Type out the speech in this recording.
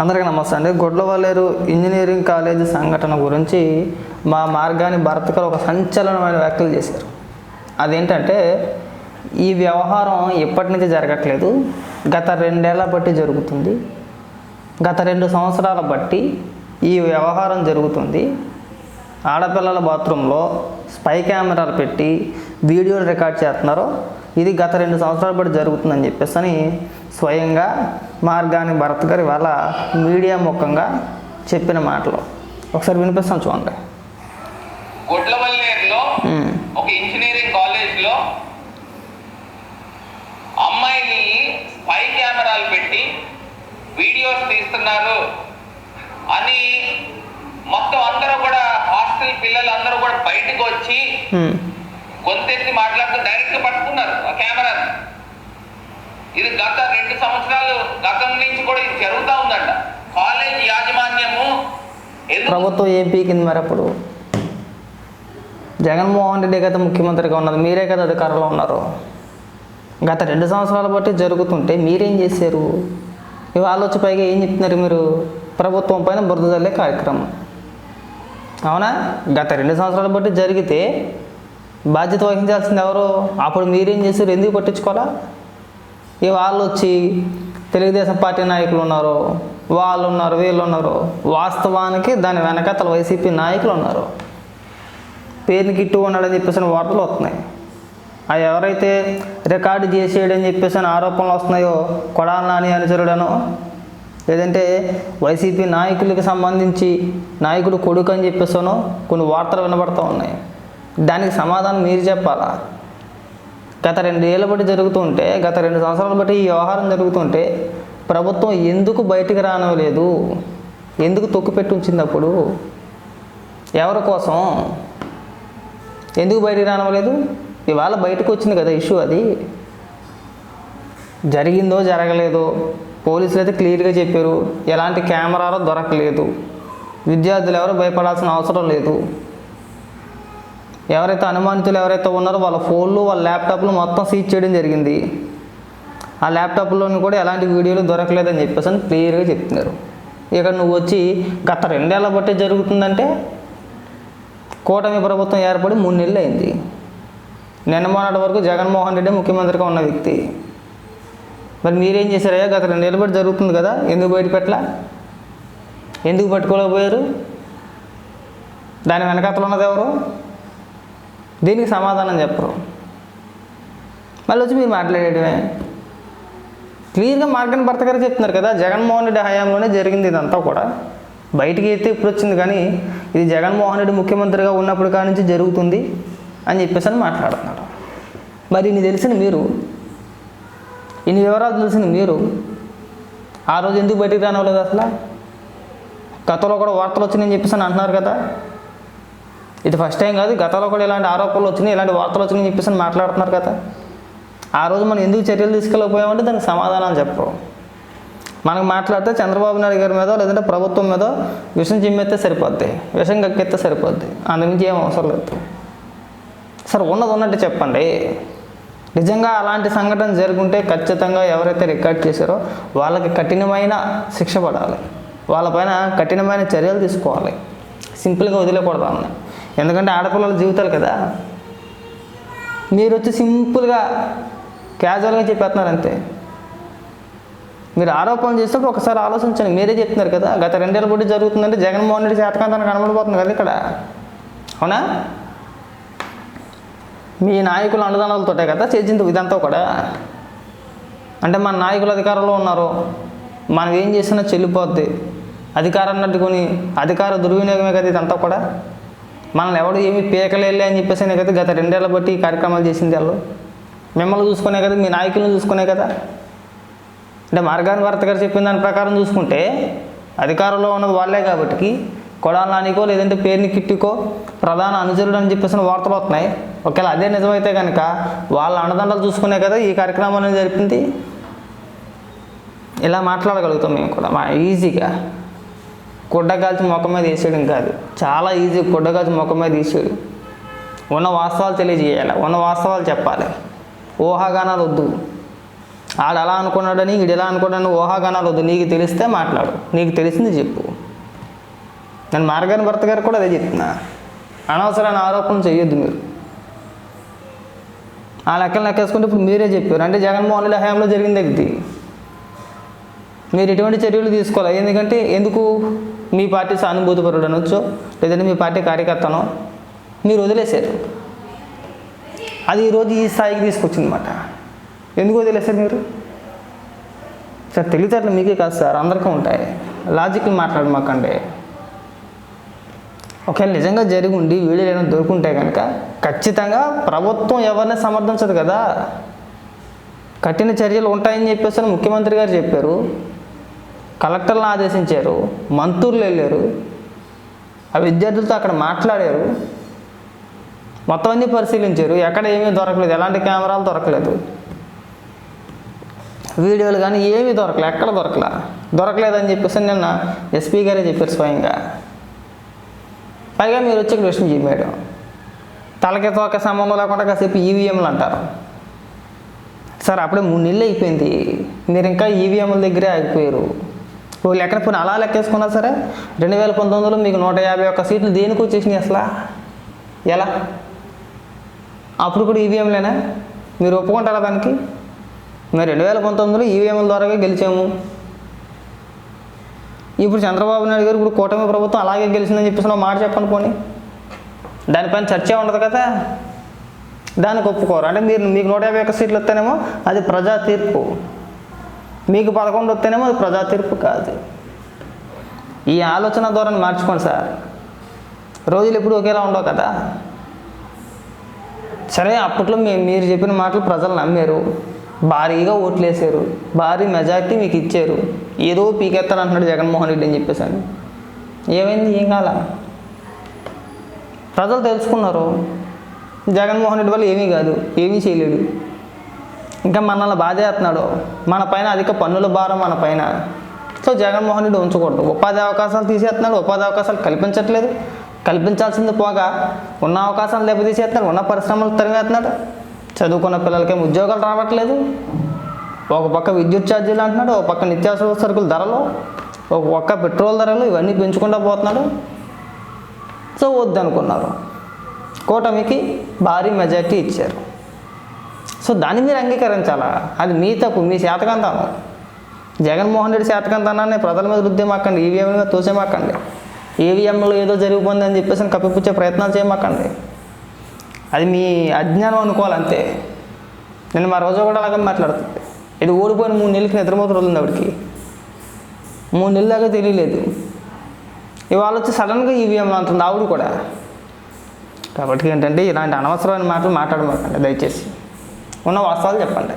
అందరికీ నమస్తే అండి. గుడ్లవల్లేరు ఇంజనీరింగ్ కాలేజ్ సంఘటన గురించి మా మార్గాన్ని భరత్ గారు ఒక సంచలనమైన వ్యాఖ్యలు చేశారు. అదేంటంటే ఈ వ్యవహారం ఎప్పటి నుంచి జరగట్లేదు. గత రెండేళ్ళ బట్టి జరుగుతుంది. గత రెండు సంవత్సరాల బట్టి ఈ వ్యవహారం జరుగుతుంది. ఆడపిల్లల బాత్రూంలో స్పై కెమెరాలు పెట్టి వీడియోలు రికార్డ్ చేస్తున్నారు ఇది గత రెండు సంవత్సరాల బట్టి జరుగుతుందని చెప్పేసి అని స్వయంగా మార్గాని భరత్ గారు ఇవాళ మీడియా ముఖంగా చెప్పిన మాటలు. ఒకసారి వినిపిస్తాను చూడండి. గుడ్లవల్లేరులో ఒక ఇంజనీరింగ్ కాలేజ్లో అమ్మాయిని స్పై కెమెరాలు పెట్టి వీడియోస్ తీస్తున్నారు అని మొత్తం అందరూ కూడా హాస్టల్ పిల్లలు అందరూ కూడా బయటకు వచ్చి గొంతెత్తి మాట్లాడుతూ డైరెక్ట్ పట్టుకున్నారు ఆ కెమెరాని. ఇది గత రెండు సంవత్సరాలు గతం నుంచి కూడా ఇది జరుగుతూ ఉందంట. కాలేజ్ యాజమాన్యము ప్రభుత్వం ఏం పీకింది మరి అప్పుడు? జగన్మోహన్ రెడ్డి కదా ముఖ్యమంత్రిగా ఉన్నది మీరే కదా అధికారంలో ఉన్నారు. గత రెండు సంవత్సరాల బట్టి జరుగుతుంటే మీరేం చేశారు? ఇవాళ వచ్చి పైగా ఏం చెప్తున్నారు మీరు? ప్రభుత్వం పైన బురద జల్లే కార్యక్రమం. అవునా? గత రెండు సంవత్సరాల బట్టి జరిగితే బాధ్యత వహించాల్సింది ఎవరు? అప్పుడు మీరేం చేశారు? ఎందుకు పట్టించుకోవాలా? ఇవాళ్ళు వాళ్ళు వచ్చి తెలుగుదేశం పార్టీ నాయకులు ఉన్నారు వాళ్ళు ఉన్నారు వీళ్ళు ఉన్నారు. వాస్తవానికి దాని వెనకతల వైసీపీ నాయకులు ఉన్నారు. పేరుని కిట్టు ఉన్నాడని చెప్పేసి వార్తలు వస్తున్నాయి. అవి ఎవరైతే రికార్డు చేసేయడని చెప్పేసి అని ఆరోపణలు వస్తున్నాయో కొడాల నాని అనుచరుడనో లేదంటే వైసీపీ నాయకులకి సంబంధించి నాయకుడు కొడుకు అని చెప్పేసానో కొన్ని వార్తలు వినబడుతూ ఉన్నాయి. దానికి సమాధానం మీరు చెప్పాలా? గత రెండు బట్టి జరుగుతుంటే గత రెండు సంవత్సరాల బట్టి ఈ వ్యవహారం జరుగుతుంటే ప్రభుత్వం ఎందుకు బయటికి రానివ్వలేదు ఎందుకు తొక్కిపెట్టి ఉంచింది అప్పుడు ఎవరి కోసం? ఎందుకు బయటికి రానివ్వలేదు ఇవాళ బయటకు వచ్చింది కదా ఇష్యూ అది. జరిగిందో జరగలేదో పోలీసులు అయితే క్లియర్గా చెప్పారు. ఎలాంటి కెమెరాలో దొరకలేదు. విద్యార్థులు ఎవరు భయపడాల్సిన అవసరం లేదు. ఎవరైతే అనుమానితులు ఎవరైతే ఉన్నారో వాళ్ళ ఫోన్లు వాళ్ళ ల్యాప్టాప్లు మొత్తం సీజ్ చేయడం జరిగింది. ఆ ల్యాప్టాప్లోని కూడా ఎలాంటి వీడియోలు దొరకలేదని చెప్పేసి అని క్లియర్గా చెప్తున్నారు. ఇక నువ్వు వచ్చి గత రెండేళ్ళ బట్టే జరుగుతుందంటే కూటమి ప్రభుత్వం ఏర్పడి మూడు నెలలు అయింది. నిన్న మొన్నటి వరకు జగన్మోహన్ రెడ్డి ముఖ్యమంత్రిగా ఉన్న వ్యక్తి. మరి మీరేం చేశారయ్యా? గత రెండేళ్ళ బట్టి జరుగుతుంది కదా ఎందుకు బయట పెట్టలా? ఎందుకు పట్టుకోలేకపోయారు? దాని వెనకాతలు ఉన్నది ఎవరు? దీనికి సమాధానం చెప్పరు. మళ్ళీ వచ్చి మీరు మాట్లాడేయడమే క్లియర్గా మార్గన్ భర్త గారు చెప్తున్నారు కదా జగన్మోహన్ రెడ్డి హయాంలోనే జరిగింది ఇదంతా కూడా. బయటికి అయితే ఇప్పుడు వచ్చింది కానీ ఇది జగన్మోహన్ రెడ్డి ముఖ్యమంత్రిగా ఉన్నప్పుడు కాడి నుంచి జరుగుతుంది అని చెప్పేసి అని మాట్లాడుతున్నాడు మరి ఇన్ని తెలిసిన మీరు ఇన్ని వివరాలు తెలిసిన మీరు ఆ రోజు ఎందుకు బయటికి రానివ్వలేదు అసలు? గతంలో కూడా వార్తలు వచ్చినాయని చెప్పేసి అని అంటున్నారు కదా. ఇది ఫస్ట్ టైం కాదు గతంలో కూడా ఇలాంటి ఆరోపణలు వచ్చినాయి ఇలాంటి వార్తలు వచ్చినాయి చెప్పేసి మాట్లాడుతున్నారు కదా. ఆ రోజు మనం ఎందుకు చర్యలు తీసుకెళ్ళకపోయామంటే దానికి సమాధానాలు చెప్పరు మనకు మాట్లాడితే చంద్రబాబు నాయుడు గారి మీద లేదంటే ప్రభుత్వం మీద విషం చిమ్మెత్తే సరిపోద్ది విషం కక్కెత్తే సరిపోద్ది. అందుమించి ఏం అవసరం లేదు. సార్ ఉన్నది ఉన్నట్టు చెప్పండి. నిజంగా అలాంటి సంఘటన జరుగుంటే ఖచ్చితంగా ఎవరైతే రికార్డ్ చేశారో వాళ్ళకి కఠినమైన శిక్ష పడాలి. వాళ్ళపైన కఠినమైన చర్యలు తీసుకోవాలి. సింపుల్గా వదిలేకూడదు అన్నీ ఎందుకంటే ఆడపిల్లల జీవితాలు కదా. మీరు వచ్చి సింపుల్గా క్యాజువల్గా చెప్పేస్తున్నారు అంతే మీరు ఆరోపణలు చేసినప్పుడు ఒకసారి ఆలోచించండి. మీరే చెప్తున్నారు కదా. గత రెండేళ్ళ పూట జరుగుతుందంటే జగన్మోహన్ రెడ్డి తనకు కనబడిపోతుంది కదా ఇక్కడ. అవునా? మీ నాయకుల అనుదానాలతోటే కదా చేసింది ఇదంతా కూడా. అంటే మన నాయకులు అధికారంలో ఉన్నారు. మనం ఏం చేసినా చెల్లిపోద్ది. అధికారాన్ని అడ్డుకొని అధికార దుర్వినియోగమే కదా ఇదంతా కూడా. మనల్ని ఎవడు ఏమి పీకలేళ్ళే అని చెప్పేసి కదా గత రెండేళ్ళ బట్టి ఈ కార్యక్రమాలు చేసింది వాళ్ళు. మిమ్మల్ని చూసుకునే కదా మీ నాయకులను చూసుకునే కదా. అంటే మార్గాన్ భరత్ గారు చెప్పిన దాని ప్రకారం చూసుకుంటే అధికారంలో ఉన్నది వాళ్ళే కాబట్టి కొడాల నానికో లేదంటే పేరుని కిట్టికో ప్రధాన అనుచరుడు అని చెప్పేసిన వార్తలు వస్తున్నాయి. ఒకవేళ అదే నిజమైతే కనుక వాళ్ళ అన్నదండలు చూసుకునే కదా ఈ కార్యక్రమం అనేది జరిపింది. ఇలా మాట్లాడగలుగుతాం మేము కూడా మా ఈజీగా. గుడ్డ కాల్చి మీద వేసేయడం కాదు. చాలా ఈజీ గుడ్డ కాల్చి మీద వేసేయడం ఉన్న వాస్తవాలు తెలియజేయాలి. ఉన్న వాస్తవాలు చెప్పాలి. ఊహాగానాలు వద్దు. ఆడు అలా అనుకున్నాడని వీడు ఎలా అనుకున్నాడని ఊహాగానాలు వద్దు. నీకు తెలిస్తే మాట్లాడు. నీకు తెలిసింది చెప్పు. నేను మార్గాని భర్త గారు కూడా అదే చెప్తున్నా. అనవసరమైన ఆరోపణలు చేయొద్దు మీరు. ఆ లెక్కలు లెక్కేసుకుంటే ఇప్పుడు మీరే చెప్పారు. అంటే జగన్మోహన్ రెడ్డి హయాంలో జరిగింది అది మీరు ఎటువంటి చర్యలు తీసుకోవాలి. ఎందుకంటే ఎందుకు? మీ పార్టీ సానుభూతిపరుడు అనొచ్చు లేదంటే మీ పార్టీ కార్యకర్తను మీరు వదిలేశారు. అది ఈరోజు ఈ స్థాయికి తీసుకొచ్చిందన్నమాట. ఎందుకు వదిలేశారు మీరు? సార్ తెలివితేటలు మీకే కాదు సార్ అందరికీ ఉంటాయి. లాజిక్లు మాట్లాడమాకండి ఒకవేళ నిజంగా జరిగి ఉండి వీడియోలు ఏమైనా దొరుకుంటే కనుక ఖచ్చితంగా ప్రభుత్వం ఎవరిని సమర్థించదు కదా. కఠిన చర్యలు ఉంటాయని చెప్పేసి ముఖ్యమంత్రి గారు చెప్పారు. కలెక్టర్లను ఆదేశించారు మంత్రులు వెళ్ళారు ఆ విద్యార్థులతో అక్కడ మాట్లాడారు మొత్తం అన్ని పరిశీలించారు. ఎక్కడ ఏమీ దొరకలేదు ఎలాంటి కెమెరాలు దొరకలేదు. వీడియోలు కానీ ఏమీ దొరకలే ఎక్కడ దొరకలే? దొరకలేదని చెప్పేసి నిన్న ఎస్పీ గారే చెప్పారు స్వయంగా. పైగా మీరు వచ్చి ఇక్కడ విషయం చెప్పాడు తలకి తోక సంబంధం లేకుండా కాసేపు ఈవీఎంలు అంటారు. సార్ అప్పుడే మూడు నెలలు అయిపోయింది. మీరు ఇంకా ఈవీఎంల దగ్గరే ఆగిపోయారు. ఓ లెక్కన పోనీ అలా లెక్కేసుకున్నా సరే రెండు వేల పంతొమ్మిదిలో మీకు నూట యాభై ఒక్క సీట్లు దేనికి వచ్చేసినాయి అసలు? ఎలా? అప్పుడు కూడా ఈవీఎంలేనా మీరు ఒప్పుకుంటారా దానికి? మేము రెండు వేల పంతొమ్మిదిలో ఈవీఎంల ద్వారా గెలిచాము. ఇప్పుడు చంద్రబాబు నాయుడు గారు ఇప్పుడు కూటమి ప్రభుత్వం అలాగే గెలిచిందని చెప్పేసి మాట చెప్పండి పోనీ. దానిపైన చర్చ ఉండదు కదా. దానికి ఒప్పుకోరు. అంటే మీరు మీకు నూట యాభై ఒక్క సీట్లు వస్తేనేమో అది ప్రజా తీర్పు. మీకు పదకొండు వస్తేనేమో అది ప్రజా తీర్పు కాదు. ఈ ఆలోచన ధోరణి మార్చుకోండి సార్. రోజులు ఎప్పుడు ఒకేలా ఉండవు కదా. సరే అప్పట్లో మీ మీరు చెప్పిన మాటలు ప్రజలు నమ్మారు. భారీగా ఓట్లు వేసారు భారీ మెజార్టీ మీకు ఇచ్చారు. ఏదో పీకెత్తాను అంటున్నాడు జగన్మోహన్ రెడ్డి అని చెప్పేసాను. ఏమైంది? ఏం కాల? ప్రజలు తెలుసుకున్నారు. జగన్మోహన్ రెడ్డి వల్ల ఏమీ కాదు. ఏమీ చేయలేడు. ఇంకా మనల్ని బాధేస్తున్నాడు మన పైన అధిక పన్నుల భారం మన పైన. సో జగన్మోహన్ రెడ్డి ఉంచకూడదు. ఉపాధి అవకాశాలు తీసేస్తున్నాడు. ఉపాధి అవకాశాలు కల్పించట్లేదు. కల్పించాల్సింది పోగా ఉన్న అవకాశాలు దెబ్బతీసేస్తున్నాడు. ఉన్న పరిశ్రమలు తరిమేస్తున్నాడు చదువుకున్న పిల్లలకేం ఉద్యోగాలు రావట్లేదు. ఒక పక్క విద్యుత్ ఛార్జీలు అంటున్నాడు. ఒక పక్క నిత్యావసర సరుకుల ధరలు. ఒక పక్క పెట్రోల్ ధరలు ఇవన్నీ పెంచుకుంటూ పోతున్నాడు. సో వద్దనుకున్నారు. కూటమికి భారీ మెజార్టీ ఇచ్చారు. సో దాన్ని మీరు అంగీకరించాలా? అది మీ తప్పు మీ శాతకంతానం. జగన్మోహన్ రెడ్డి శాతకంతానాన్ని ప్రజల మీద రుద్దేమాకండి ఈవీఎం మీద తోసేమాకండి. ఈవీఎంలో ఏదో జరిగిపోయిందని చెప్పేసి కప్పిపుచ్చే ప్రయత్నాలు చేయమాకండి. అది మీ అజ్ఞానం అనుకోవాలంతే. నేను మా రోజు కూడా అలాగే మాట్లాడుతుంది. ఇది ఓడిపోయిన మూడు నెలలకి నిద్రపోతు రోజుంది ఆవిడకి. మూడు నెలల దాకా తెలియలేదు. ఇవాళ వచ్చి సడన్గా ఈవీఎంలో అంటుంది ఆవిడ కూడా. కాబట్టి ఏంటంటే ఇలాంటి అనవసరమైన మాటలు మాట్లాడమాకండి దయచేసి. ఉన్న వాస్తవాలు చెప్పండి.